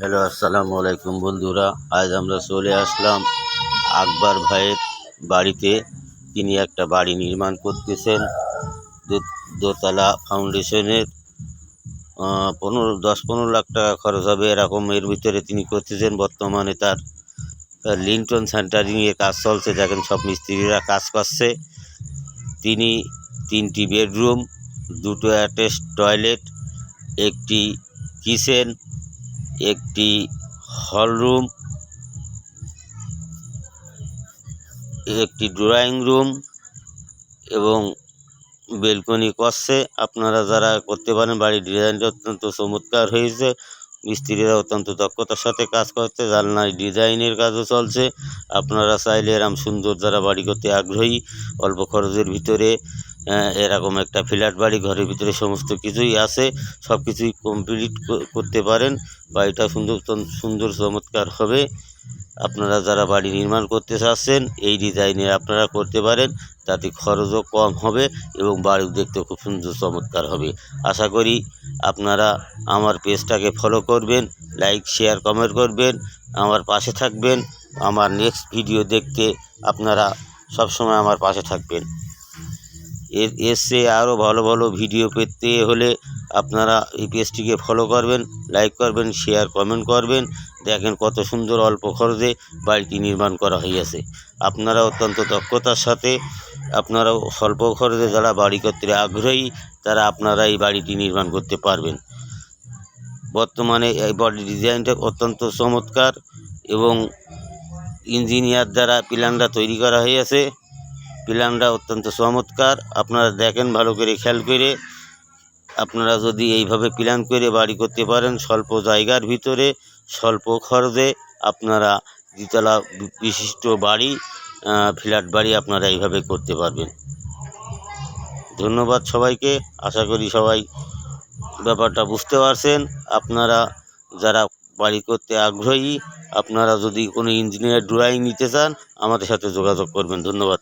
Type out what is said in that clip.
Hello, আসসালামু আলাইকুম বন্ধুরা। আজ আমরা চলে আসলাম আকবর ভাইয়ের বাড়িতে। তিনি একটা বাড়ি নির্মাণ করতেছেন। দোতলা ফাউন্ডেশনের পনেরো, দশ পনেরো লাখ টাকা খরচ হবে এরকম। এর ভিতরে তিনি করতেছেন। বর্তমানে তার লিন্টন সেন্টারিংয়ে কাজ চলছে। দেখেন সব মিস্ত্রিরা কাজ করছে। তিনি তিনটি বেডরুম দুটো অ্যাটেস্ট টয়লেট একটি কিচেন একটি হলরুম একটি ড্রয়িং রুম এবং বেলকনি করছে। আপনারা যারা করতে পারেন, বাড়ির ডিজাইনটা অত্যন্ত চমৎকার হয়েছে। মিস্ত্রিরা অত্যন্ত দক্ষতার সাথে কাজ করছে, জানলায় ডিজাইনের কাজও চলছে। আপনারা চাইলে এরম সুন্দর যারা বাড়ি করতে আগ্রহী, অল্প খরচের ভিতরে এরকম একটা ফ্ল্যাট বাড়ি, ঘরের ভিতরে সমস্ত কিছুই আছে সব কিছুই কমপ্লিট করতে পারেন। বাড়িটা সুন্দর সুন্দর, চমৎকার হবে। আপনারা যারা বাড়ি নির্মাণ করতে চাচ্ছেন, এই ডিজাইনে আপনারা করতে পারেন। তাতে খরচও কম হবে এবং বাড়ি দেখতে খুব সুন্দর, চমৎকার হবে। আশা করি আপনারা আমার পেজটাকে ফলো করবেন লাইক শেয়ার কমেন্ট করবেন, আমার পাশে থাকবেন। আমার নেক্সট ভিডিও দেখতে আপনারা সবসময় আমার পাশে থাকবেন। এর এসে আরও ভালো ভালো ভিডিও পেতে হলে আপনারা এই পেজটিকে ফলো করবেন লাইক করবেন শেয়ার কমেন্ট করবেন। দেখেন কত সুন্দর অল্প খরচে বাড়িটি নির্মাণ করা হইয়াছে। আপনারা অত্যন্ত দক্ষতার সাথে আপনারাও স্বল্প খরচে যারা বাড়ি করতে আগ্রহী, তারা আপনারা এই বাড়িটি নির্মাণ করতে পারবেন। বর্তমানে এই বাড়ির ডিজাইনটা অত্যন্ত চমৎকার এবং ইঞ্জিনিয়ার দ্বারা প্ল্যানটা তৈরি করা হয়েছে প্ল্যানটা অত্যন্ত চমৎকার। আপনারা দেখেন ভালো করে খেয়াল করে। আপনারা যদি এইভাবে প্ল্যান করে বাড়ি করতে পারেন, স্বল্প জায়গার ভিতরে, স্বল্প খরচে আপনারা দ্বিতলা বিশিষ্ট বাড়ি ফ্ল্যাট বাড়ি আপনারা এইভাবে করতে পারবেন। ধন্যবাদ সবাইকে। আশা করি সবাই ব্যাপারটা বুঝতে পারছেন। আপনারা যারা বাড়ি করতে আগ্রহী, আপনারা যদি কোনো ইঞ্জিনিয়ার ড্রয়িং নিতে চান, আমাদের সাথে যোগাযোগ করবেন। ধন্যবাদ।